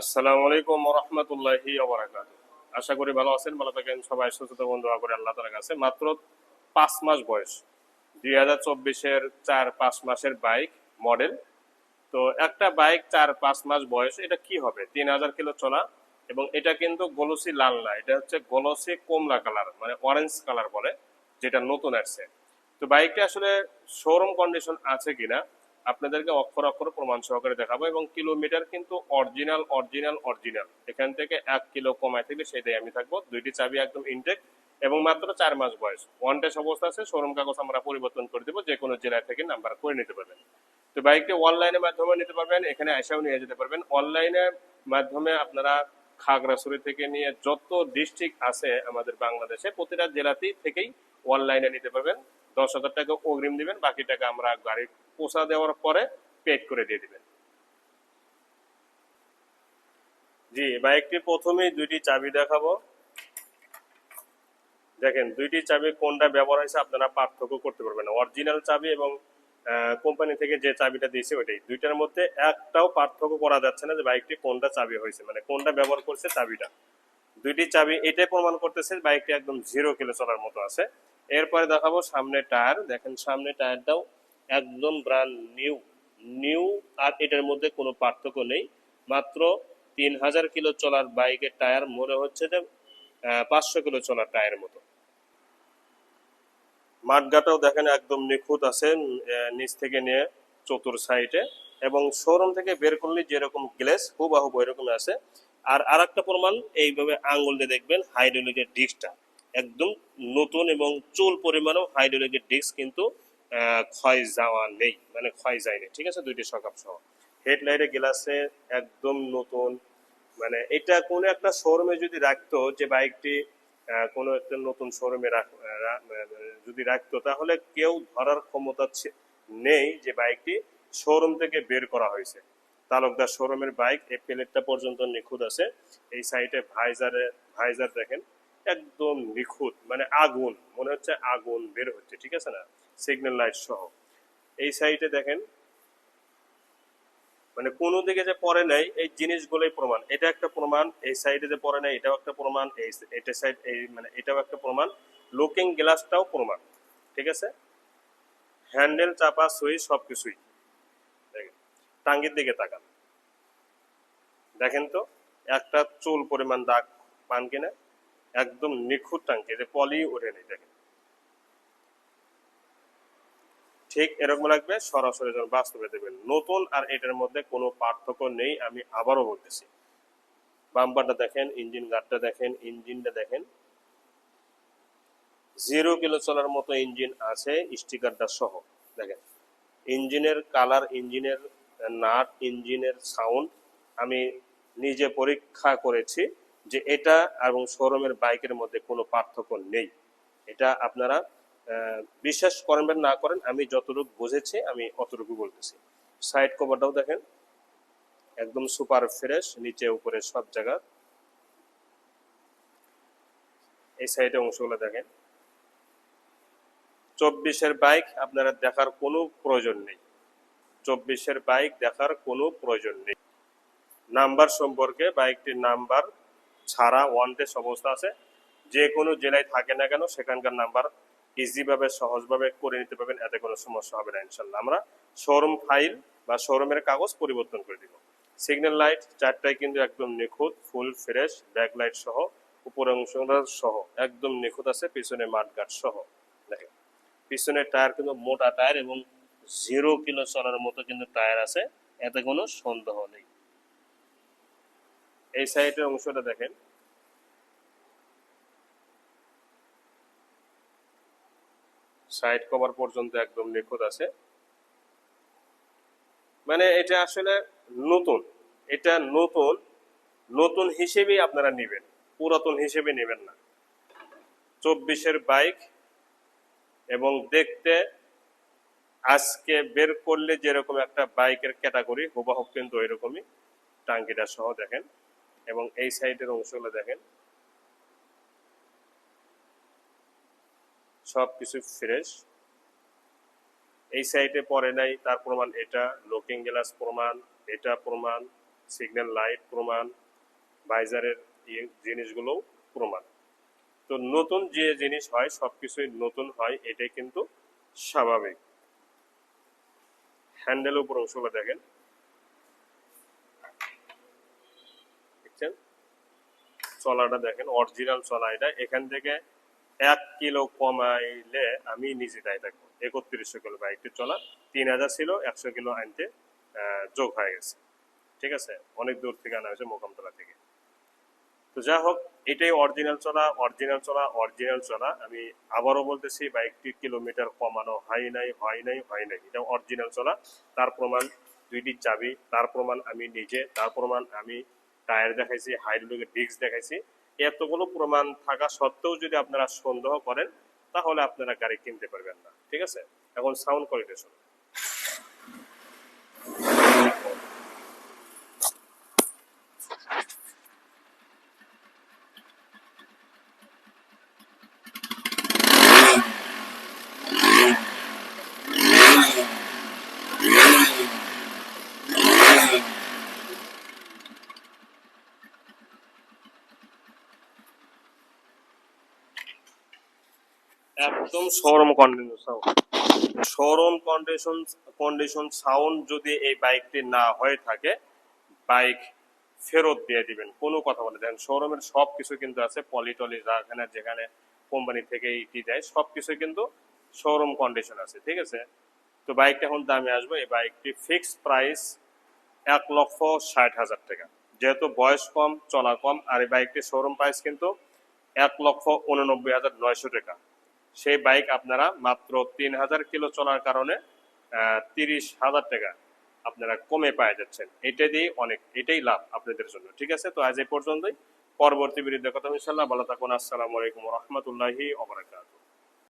আসসালামু আলাইকুম রহমতুল্লাহি আশা করি ভালো আছেন, ভালো থাকেন, সবাই সুস্থ বন্ধু করে আল্লাহ তালার কাছে। মাত্র পাঁচ মাস বয়স, দুই হাজার চব্বিশের চার পাঁচ মাসের বাইক মডেল। তো একটা বাইক চার পাঁচ মাস বয়স, এটা কি হবে? তিন হাজার কিলো চলা এবং এটা কিন্তু গলসি লাল না, এটা হচ্ছে গলসি কমলা কালার মানে অরেঞ্জ কালার বলে, যেটা নতুন আসছে। তো বাইকটা আসলে শোরুম কন্ডিশন আছে কিনা আপনাদেরকে অক্ষর অক্ষর প্রমাণ সহকারে দেখাবো এবং কিলোমিটার কিন্তু অরিজিনাল অরিজিনাল অরিজিনাল। এখান থেকে এক কিলো কমায় থাকলে সেটাই আমি থাকব। দুইটি চাবি একদম ইনটেক এবং মাত্র চার মাস বয়স। ওয়ান টেস্ট অবস্থা আছে শোরুম কাগজ আমরা পরিবর্তন করে দেবো, যে কোনো জেলা থেকে নাম্বার করে নিতে পারবেন। তো বাইকটি অনলাইনের মাধ্যমে নিতে পারবেন, এখানে এসেও নিয়ে যেতে পারবেন। অনলাইনের মাধ্যমে আপনারা খাগড়াছড়ি থেকে নিয়ে যত ডিস্ট্রিক্ট আছে আমাদের বাংলাদেশে, প্রতিটা জেলাতেই থেকেই অনলাইনে নিতে পারবেন। দশ হাজার টাকা অগ্রিম দিবেন, বাকি টাকা আমরা গাড়ি পৌঁছা দেওয়ার পরে পেড করে দিয়ে দিবেন। জি বাইকটি প্রথমেই দুইটি চাবি দেখাবো। দেখেন, দুইটি চাবি কোনটা ব্যবহার হয়েছে আপনারা পার্থক্য করতে পারবেন অরিজিনাল চাবি এবং কোম্পানি থেকে যে চাবিটা দিয়েছে ওইটাই। দুইটার মধ্যে একটাও পার্থক্য করা যাচ্ছে না যে বাইকটি কোনটা চাবি হয়েছে মানে কোনটা ব্যবহার করছে চাবিটা। দুইটি চাবি এটাই প্রমাণ করতেছে বাইকটি একদম জিরো কিলো চলার মতো আছে। এরপরে দেখাবো সামনে টায়ার। দেখেন সামনে টায়ারটাও একদম ব্র্যান্ড নিউ নিউ আর এটার মধ্যে কোনো পার্থক্য নেই। মাত্র তিন হাজার কিলো চলার বাইকের টায়ার, মনে হচ্ছে যে পাঁচশো কিলো চলার টায়ারের মতো। মাঠগাটাও দেখেন একদম নিখুঁত আছে নিচ থেকে নিয়ে চতুর সাইডে এবং শোরুম থেকে বের করলে যেরকম গ্লেস হুবাহু এরকম আছে। আর আর একটা প্রমাণ, এইভাবে আঙুল দিয়ে দেখবেন, হাইড্রোলিকের ডিস্কটা। একদম নতুন এবং চুল পরিমাণও হাইড্রোলিকের ডিস্ক কিন্তু ক্ষয় যাওয়া নেই মানে ক্ষয় যায়নি ঠিক আছে? দুইটি সকাপ সহ। হেডলাইটের গ্লাসে একদম নতুন মানে এটা কোনো একটা শোরুমে যদি রাখতো, যে বাইকটি কোনো একটা নতুন শোরুমে যদি রাখতো, তাহলে কেউ ধরার ক্ষমতা নেই যে বাইকটি শোরুম থেকে বের করা হয়েছে। তালুকদার শোরুমের বাইক, এই প্লেটটা পর্যন্ত নিখুঁত আছে। এই সাইডে ভাইজারে, ভাইজার দেখেন, একদম নিখুঁত মানে আগুন, মনে হচ্ছে আগুন বের হচ্ছে, ঠিক আছে না? সিগন্যাল লাইট সহ। এই সাইডে দেখেন মানে কোনো দিকে যে পরে নাই, এই জিনিসগুলোই প্রমাণ। এটা একটা প্রমাণ, এই সাইডে যে পরে নাই, এটাও একটা প্রমাণ, এই এটা সাইড, এই মানে এটাও একটা প্রমাণ। লুকিং গ্লাসটাও প্রমাণ, ঠিক আছে? হ্যান্ডেল, চাপা, সুইচ, সবকিছুই। দেখেন টাঙ্গির দিকে তাকান। দেখেন তো, একটা চুল পরিমাণ দাগ পান কিনা? একদম নিখুঁত টাঙ্কি যে পলি ওঠে নেই, দেখেন। ঠিক এরকম লাগবে, সরাসরি যখন বাস্তবে দেবেন নতুন আর এটার মধ্যে কোনো পার্থক্য নেই, আমি আবারও বলতেছি। বাম্পারটা দেখেন, ইঞ্জিন গার্ডটা দেখেন, ইঞ্জিনটা দেখেন। জিরো কিলো চলার মতো ইঞ্জিন আছে, স্টিকারটা সহ, দেখেন। ইঞ্জিনের কালার, ইঞ্জিনের নাট ইঞ্জিনের সাউন্ড আমি নিজে পরীক্ষা করেছি যে এটা এবং শোরুমের বাইকের মধ্যে কোনো পার্থক্য নেই। এটা আপনারা বিশ্বাস করবেন না করেন, আমি যতটুকু বুঝেছি, আমি অতটুকু বলতেছি। সাইড কভারটাও দেখেন, একদম সুপার ফ্রেশ, নিচে উপরে সব জায়গা। এই সাইডে অংশগুলো দেখেন। চব্বিশের বাইক আপনারা দেখার কোনো প্রয়োজন নেই। চব্বিশের বাইক দেখার কোনো প্রয়োজন নেই। নাম্বার সম্পর্কে বাইকটির নাম্বার ছাড়া ওয়ান অবস্থা আছে। যে কোনো জেলায় থাকে না কেন সেখানকার নাম্বার ইজিভাবে, সহজভাবে করে নিতে পারবেন, এতে কোনো সমস্যা হবে না ইনশাল্লাহ আমরা শোরুম ফাইল বা শোরুমের কাগজ পরিবর্তন করে দিব। সিগন্যাল লাইট চারটায় কিন্তু একদম নিখুঁত, ফুল ফ্রেশ, ব্যাক লাইট সহ, উপরে অংশটা সহ, একদম নিখুঁত আছে, পিছনে মাঠগাট সহ। দেখেন, পিছনের টায়ার কিন্তু মোটা টায়ার এবং জিরো কিলো চলার মতো কিন্তু টায়ার আছে, এতে কোনো সন্দেহ নেই। এই সাইডের অংশটা দেখেন। সাইড কভার পর্যন্ত একদম নিখুঁত আছে। মানে এটা আসলে নতুন, এটা নতুন নতুন হিসেবেই আপনারা নেবেন, পুরাতন হিসেবে নেবেন না। চব্বিশের বাইক এবং দেখতে আজকে বের করলে যেরকম একটা বাইকের ক্যাটাগরি হুবাহুব কিন্তু এরকমই টাঙ্কিটা সহ দেখেন এবং এই সাইডের অংশগুলো দেখেন। সব কিছু ফ্রেশ। এই সাইডে পরে নাই, তার প্রমাণ এটা, লুকিং গ্লাস প্রমাণ, এটা প্রমাণ, সিগন্যাল লাইট প্রমাণ বাইজারের ইয়ে জিনিসগুলোও প্রমাণ। তো নতুন যে জিনিস হয়, সবকিছুই নতুন হয়, এটাই কিন্তু স্বাভাবিক। হ্যান্ডেল উপর অংশগুলো দেখেন। দেখছেন? চলাটা দেখেন অরিজিনাল চলা এটা। এখান থেকে এক কিলো কমাইলে আমি নিজে দায় থাকব একত্রিশশো কিলো বাইকটি চলা, তিন হাজার ছিল, একশো কিলো আনতে যোগ হয়ে গেছে। ঠিক আছে? অনেক দূর থেকে আনা হয়েছে মোকামতলা থেকে। তো যা হোক এটাই অরিজিনাল চলা অরিজিনাল চলা অরিজিনাল চলা। আমি আবারও বলতেছি বাইকটির কিলোমিটার কমানো হয় নাই হয় নাই হয় নাই। এটা অরিজিনাল চলা। তার প্রমাণ, দুইটি চাবি, তার প্রমাণ আমি নিজে, তার প্রমাণ আমি টায়ার দেখাইছি হাইড্রোলিকের ডিস্ক দেখাইছি। এতগুলো প্রমাণ থাকা সত্ত্বেও যদি আপনারা সন্দেহ করেন, তাহলে আপনারা গাড়ি কিনতে পারবেন না। ঠিক আছে? এখন সাউন্ড কোয়ালিটি শুনুন। একদম showroom condition sound showroom condition condition sound যদি এই বাইকটি না হয়ে থাকে বাইক ফেরত দিয়ে দিবেন। কোনো কথা বলে দেন শোরুমের সব কিছু কিন্তু আছে, পলিটলি যেখানে যেখানে কোম্পানি থেকে ইটি দেয় সব কিছু কিন্তু শোরুম কন্ডিশন আছে, ঠিক আছে? তো বাইকটা এখন দামে আসবে। এই বাইকটি ফিক্স প্রাইস এক লক্ষ ষাট হাজার টাকা। যেহেতু বয়স কম, চলা কম, আর এই বাইকটির শোরুম প্রাইস কিন্তু এক লক্ষ উননব্বই হাজার নয়শো টাকা। সেই বাইক আপনারা মাত্র তিন হাজার কিলো চলার কারণে তিরিশ হাজার টাকা আপনারা কমে পাওয়া যাচ্ছেন। এটা দিয়ে অনেক, এটাই লাভ আপনাদের জন্য, ঠিক আছে? তো আজ এই পর্যন্তই। পরবর্তী বিরুদ্ধে কথা ইনশাল্লাহ ভালো থাকুন। আসসালামু আলাইকুম রহমতুল্লাহি অবরাকাত